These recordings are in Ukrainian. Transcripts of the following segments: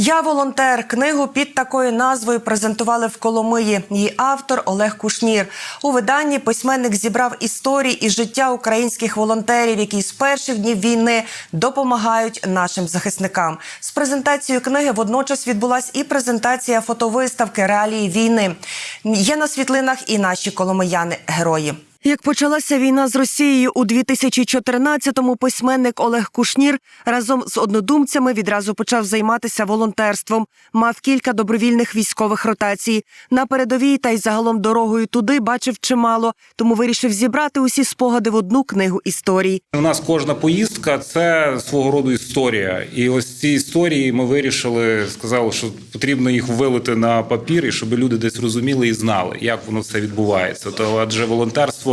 Я волонтер. Книгу під такою назвою презентували в Коломиї. Її автор Олег Кушнір. У виданні письменник зібрав історії і життя українських волонтерів, які з перших днів війни допомагають нашим захисникам. З презентацією книги водночас відбулась і презентація фотовиставки Реалії війни. Є на світлинах і наші коломияни герої. Як почалася війна з Росією у 2014-му, письменник Олег Кушнір разом з однодумцями відразу почав займатися волонтерством. Мав кілька добровільних військових ротацій. На передовій та й загалом дорогою туди бачив чимало, тому вирішив зібрати усі спогади в одну книгу історій. У нас кожна поїздка це свого роду історія. І ось ці історії ми вирішили, сказали, що потрібно їх вилити на папір, і щоб люди десь розуміли і знали, як воно все відбувається. То адже волонтерство.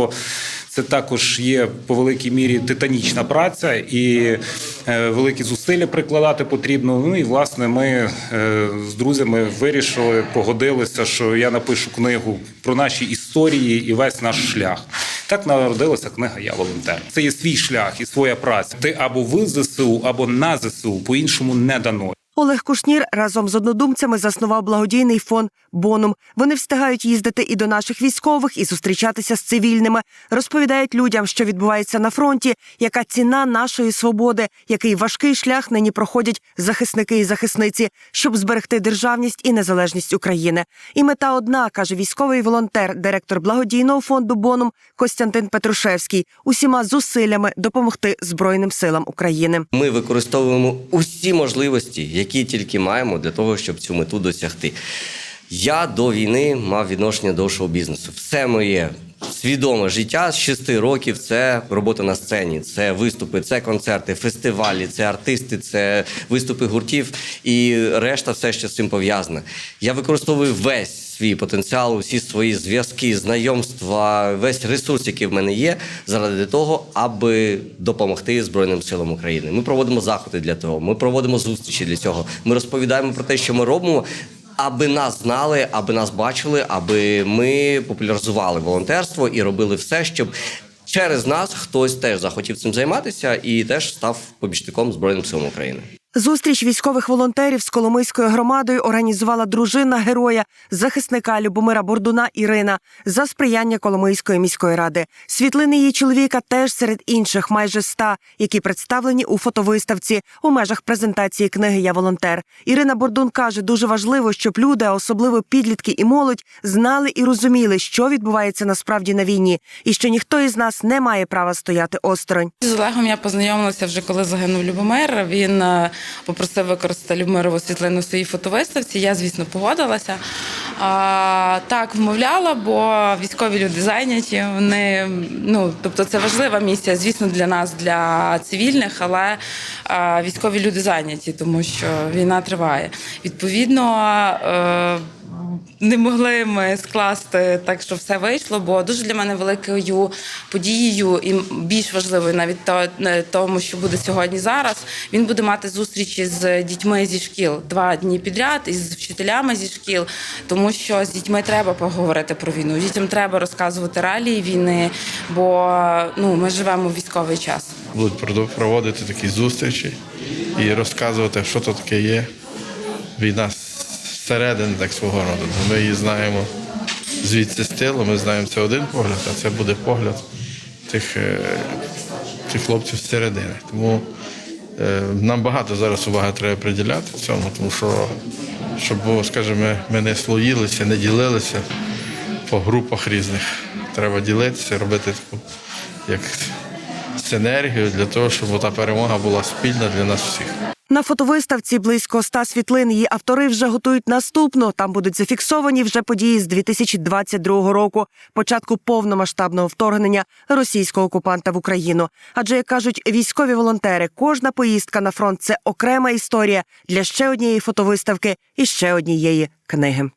Це також є по великій мірі титанічна праця і е, великі зусилля прикладати потрібно. Ну і власне ми е, з друзями вирішили, погодилися, що я напишу книгу про наші історії і весь наш шлях. Так народилася книга Я волонтер. Це є свій шлях і своя праця. Ти або в ЗСУ, або на ЗСУ, по-іншому не дано. Олег Кушнір разом з однодумцями заснував благодійний фонд Бонум. Вони встигають їздити і до наших військових, і зустрічатися з цивільними. Розповідають людям, що відбувається на фронті, яка ціна нашої свободи, який важкий шлях нині проходять захисники і захисниці, щоб зберегти державність і незалежність України. І мета одна каже військовий волонтер, директор благодійного фонду Бонум Костянтин Петрушевський, усіма зусиллями допомогти Збройним силам України. Ми використовуємо усі можливості, які тільки маємо для того, щоб цю мету досягти. Я до війни мав відношення до шоу-бізнесу. Все моє свідоме життя з 6 років це робота на сцені, це виступи, це концерти, фестивалі, це артисти, це виступи гуртів і решта все, що з цим пов'язане. Я використовую весь свій потенціал, усі свої зв'язки, знайомства, весь ресурс, який в мене є, заради того, аби допомогти Збройним силам України. Ми проводимо заходи для того. Ми проводимо зустрічі для цього. Ми розповідаємо про те, що ми робимо. Аби нас знали, аби нас бачили, аби ми популяризували волонтерство і робили все, щоб через нас хтось теж захотів цим займатися і теж став побічником Збройним силам України. Зустріч військових волонтерів з Коломийською громадою організувала дружина героя, захисника Любомира Бордуна Ірина за сприяння Коломийської міської ради. Світлини її чоловіка теж серед інших, майже ста, які представлені у фотовиставці у межах презентації книги Я волонтер. Ірина Бордун каже, дуже важливо, щоб люди, особливо підлітки і молодь, знали і розуміли, що відбувається насправді на війні, і що ніхто із нас не має права стояти осторонь. З Олегом я познайомилася вже коли загинув Любомир. Він е, попросив використати Любмирову світлину в своїй фотовиставці. Я, звісно, погодилася. А, так, вмовляла, бо військові люди зайняті. Вони ну тобто це важлива місія, звісно, для нас, для цивільних, але а, військові люди зайняті, тому що війна триває. Відповідно. Е, не могли ми скласти так, що все вийшло, бо дуже для мене великою подією і більш важливою навіть то, тому, що буде сьогодні зараз. Він буде мати зустрічі з дітьми зі шкіл два дні підряд із вчителями зі шкіл, тому що з дітьми треба поговорити про війну. Дітям треба розказувати реалії війни, бо ну ми живемо в військовий час. будуть проводити такі зустрічі і розказувати, що то таке є. Війна зсередини, так свого роду. Ми її знаємо звідси з тилу, ми знаємо це один погляд, а це буде погляд тих, е, тих хлопців зсередини. Тому е, нам багато зараз уваги треба приділяти цьому, тому що, щоб, скажімо, ми не слоїлися, не ділилися по групах різних. Треба ділитися, робити таку як синергію для того, щоб та перемога була спільна для нас всіх. На фотовиставці близько ста світлин. Її автори вже готують наступну. Там будуть зафіксовані вже події з 2022 року, початку повномасштабного вторгнення російського окупанта в Україну. Адже як кажуть військові волонтери, кожна поїздка на фронт це окрема історія для ще однієї фотовиставки і ще однієї книги.